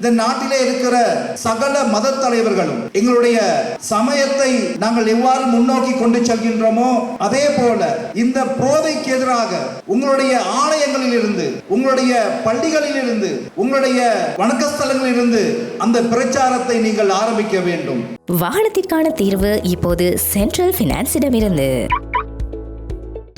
இந்த நாட்டிலே இருக்கிற சகல மத தலைவர்களும் எங்களுடைய சமயத்தை நாங்கள் எவ்வாறு முன்னோக்கி கொண்டு செல்கின்றோமோ அதே போல இந்த போதைக்கு எதிராக உங்களுடைய ஆலயங்களில் இருந்து உங்களுடைய பள்ளிகளில் இருந்து உங்களுடைய வணக்கஸ்தலங்களில் இருந்து அந்த பிரச்சாரத்தை நீங்கள் ஆரம்பிக்க வேண்டும். வாகனத்திற்கான தீர்வு இப்போது சென்ட்ரல் பினான்ஸிடமிருந்து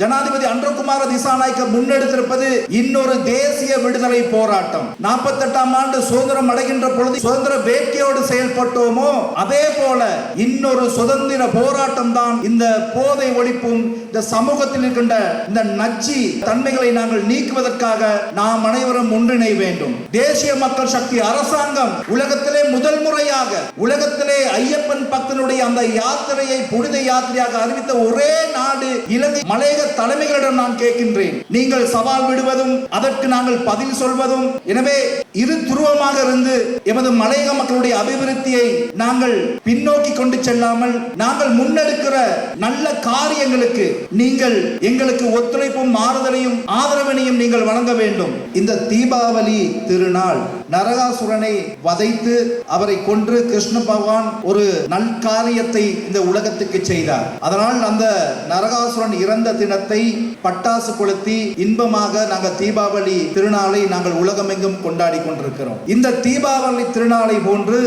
ஜனாதிபதி அன்றகுமார திசாநாயக்க முன்னெடுத்திருப்பது இன்னொரு தேசிய விடுதலை போராட்டம். நாற்பத்தி எட்டாம் ஆண்டு சுதந்திரம் அடைகின்ற பொழுது சுதந்திர வேட்கையோடு செயல்பட்டோமோ அதே போல இன்னொரு சுதந்திர போராட்டம் தான் இந்த போதை ஒழிப்பும் இந்த சமூகத்தில் இருக்கின்ற இந்த நச்சி தன்மைகளை நாங்கள் நீக்குவதற்காக நாம் அனைவரும் ஒன்றிணை வேண்டும். தேசிய மக்கள் சக்தி அரசாங்கம் உலகத்திலே முதல் முறையாக உலகத்திலே ஐயப்பன் பக்தனுடைய அந்த யாத்திரையை புனித யாத்திரையாக அறிவித்த ஒரே நாடு இலங்கை. மலையக தலைமைகளிடம் நான் கேட்கின்றேன். நீங்கள் சவால் விடுவதும் அதற்கு நாங்கள் பதில் சொல்வதும். எனவே இரு துருவமாக இருந்து எமது மலையக மக்களுடைய அபிவிருத்தியை நாங்கள் பின்னோக்கி கொண்டு செல்லாமல் நாங்கள் முன்னெடுக்கிற நல்ல காரியங்களுக்கு நீங்கள் எங்களுக்கு ஒத்துழைப்பும் ஆறுதலையும் ஆதரவினையும் நீங்கள் வழங்க வேண்டும். இந்த தீபாவளி திருநாள் நரகாசுரனை வதைத்து அவரை கொன்று கிருஷ்ண பகவான் ஒரு நல்காரியத்தை இந்த உலகத்துக்கு செய்தார். அதனால் அந்த நரகாசுரன் இறந்த தினம் தினத்தை பட்டாசு கொளுத்தி இன்பமாக நாங்கள் தீபாவளி திருநாளை நாங்கள் உலகமெங்கும் கொண்டாடி கொண்டிருக்கிறோம். இந்த தீபாவளி திருநாளை போன்று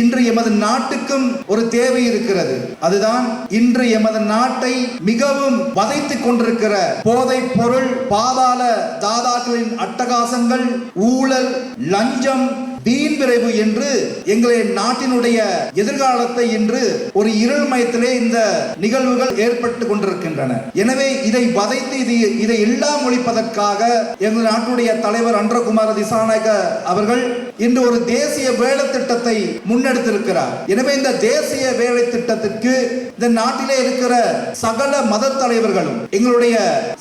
இன்று எமது நாட்டுக்கும் ஒரு தேவை இருக்கிறது. அதுதான் இன்று எமது நாட்டை மிகவும் வதைத்துக் கொண்டிருக்கிற போதை பொருள் பாதாள தாதாக்களின் அட்டகாசங்கள் ஊழல் லஞ்சம் வீண் விரைவு என்று எங்களுடைய நாட்டினுடைய எதிர்காலத்தை இன்று ஒரு இருள் மயத்திலே இந்த நிகழ்வுகள் ஏற்பட்டு கொண்டிருக்கின்றன. எனவே இதை வதைத்து இது இதை எல்லாம் ஒழிப்பதற்காக எங்கள் நாட்டுடைய தலைவர் அன்றகுமார திசாநாயக அவர்கள் இன்று ஒரு தேசிய வேலை திட்டத்தை முன்னெடுத்திருக்கிறார். எனவே இந்த தேசிய வேலை திட்டத்திற்கு இந்த நாட்டிலே இருக்கிற சகல மத தலைவர்களும் எங்களுடைய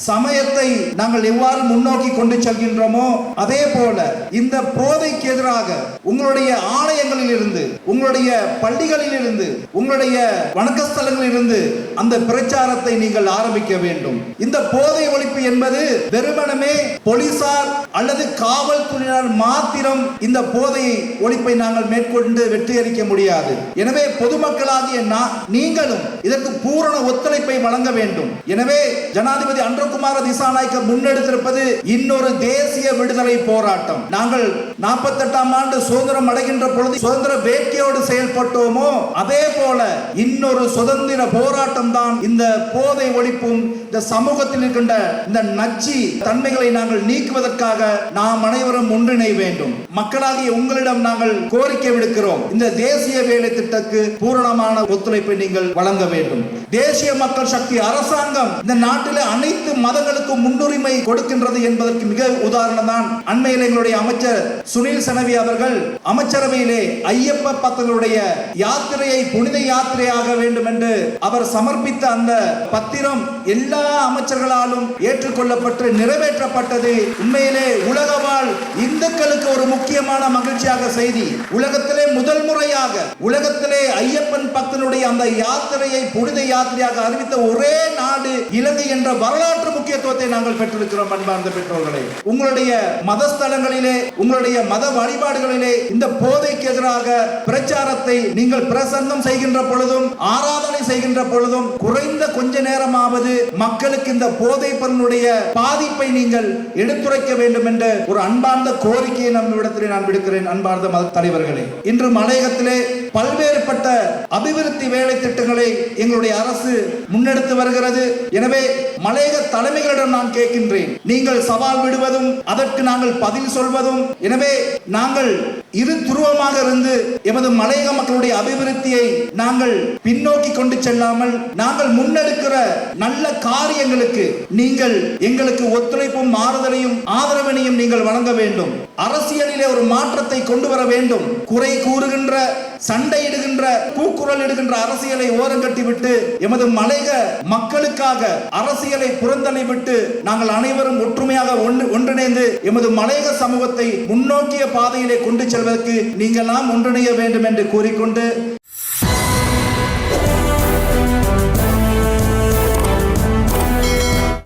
சமயத்தை நாங்கள் எவ்வாறு முன்னோக்கி கொண்டு செல்கின்றோமோ அதே போல இந்த போதைக்கு எதிராக உங்களுடைய ஆலயங்களில் இருந்து உங்களுடைய பள்ளிகளில் இருந்து உங்களுடைய வணக்கஸ்தலங்களில் இருந்து அந்த பிரச்சாரத்தை நீங்கள் ஆரம்பிக்க வேண்டும். இந்த போதை ஒழிப்பு என்பது வெறுமனமே போலீசார் அல்லது காவல்துறையினர் மாத்திரம் இந்த போதை ஒழிப்பை நாங்கள் மேற்கொண்டு வெற்றியளிக்க முடியாது. எனவே பொதுமக்களாகிய நீங்களும் இதற்கு பூரண ஒத்துழைப்பை வழங்க வேண்டும். எனவே ஜனாதிபதி அன்றகுமார திசாநாயக்க முன்னெடுத்திருப்பது இன்னொரு தேசிய விடுதலை போராட்டம். நாங்கள் நாற்பத்தெட்டாம் ஆண்டு சுதந்திரம் அடைகின்ற பொழுது சுதந்திர வேட்கையோடு செயல்பட்டோமோ? அதே போல இன்னொரு சுதந்திர போராட்டம் தான் இந்த போதை ஒழிப்பும் இந்த சமூகத்தில் இருக்கின்ற இந்த நச்சி தன்மைகளை நாங்கள் நீக்குவதற்காக நாம் அனைவரும் ஒன்றிணை வேண்டும். மக்களாகிய உங்களிடம் நாங்கள் கோரிக்கை விடுக்கிறோம். இந்த தேசிய வேலை திட்டத்துக்கு பூரணமான ஒத்துழைப்பை நீங்கள் வழங்க வேண்டும். தேசிய மக்கள் சக்தி அரசாங்கம் இந்த நாட்டில் அனைத்து மதங்களுக்கும் முன்னுரிமை கொடுக்கின்றது என்பதற்கு மிக உதாரணம் தான் அண்மையில் எங்களுடைய அமைச்சர் சுனில் சனவி அவர்கள் அமைச்சரவையிலே ஐயப்ப பக்தர்களுடைய யாத்திரையை புனித யாத்திரையாக வேண்டும் என்று அவர் சமர்ப்பித்த அந்த பத்திரம் எல்லா அமைச்சர்களாலும் ஏற்றுக்கொள்ளப்பட்டு நிறைவேற்றப்பட்டது. உண்மையிலே உலக வாழ் இந்துக்களுக்கு ஒரு முக்கியமான மகிழ்ச்சியாக செய்தி. உலகத்திலே முதல் முறையாக உலகத்திலே ஐயப்பன் பக்தனுடைய அந்த யாத்திரையை புனித யாத்திரையாக அறிவித்த ஒரே நாடு இலங்கை என்ற வரலாற்று முக்கியத்துவத்தை நாங்கள் பெற்றிருக்கிறோம் அன்பார்ந்த பெற்றோர்களே. உங்களுடைய மதஸ்தலங்களிலே உங்களுடைய மத வழிபாடுகளிலே இந்த போதைக்கு எதிராக பிரச்சாரத்தை நீங்கள் பிரசன்னம் செய்கின்ற பொழுதும் ஆராதனை செய்கின்ற பொழுதும் குறைந்த கொஞ்ச நேரமாவது மக்களுக்கு இந்த போதை பொருளுடைய பாதிப்பை நீங்கள் எடுத்துரைக்க வேண்டும் என்ற ஒரு அன்பார்ந்த கோரிக்கையை நம்மிடத்தில் நான் விடுக்கிறேன் அன்பார்ந்த மத தலைவர்களே. இன்று மலையகத்திலே பல்வேறுபட்ட அபிவிருத்தி வேலை திட்டங்களை எங்களுடைய அரசு முன்னெடுத்து வருகிறது. எனவே மலையக தலைமைகளிடம் நான் கேட்கின்றேன். நீங்கள் சவால் விடுவதும் அதற்கு நாங்கள் பதில் சொல்வதும். எனவே நாங்கள் இரு துருவமாக இருந்து எமது மலையக மக்களுடைய அபிவிருத்தியை நாங்கள் பின்னோக்கி கொண்டு செல்லாமல் நாங்கள் முன்னெடுக்கிற நல்ல காரியங்களுக்கு நீங்கள் எங்களுக்கு ஒத்துழைப்பும் மாறுதலையும் ஆதரவினையும் நீங்கள் வழங்க வேண்டும். அரசியலிலே ஒரு மாற்றத்தை கொண்டு வர வேண்டும். குறை கூறுகின்ற சண்டையிடுகின்ற கூக்குரல் இடுகின்ற அரசியலை ஓரங்கட்டி விட்டு எமது மலையக மக்களுக்காக அரசியலை புறந்தள்ளி விட்டு நாங்கள் அனைவரும் ஒற்றுமையாக ஒன்று ஒன்றிணைந்து எமது மலையக சமூகத்தை முன்னோக்கிய பாதையிலே கொண்டு செல்ல செல்வதற்கு நீங்களாம் ஒன்றிணைய வேண்டும் என்று கூறிக்கொண்டு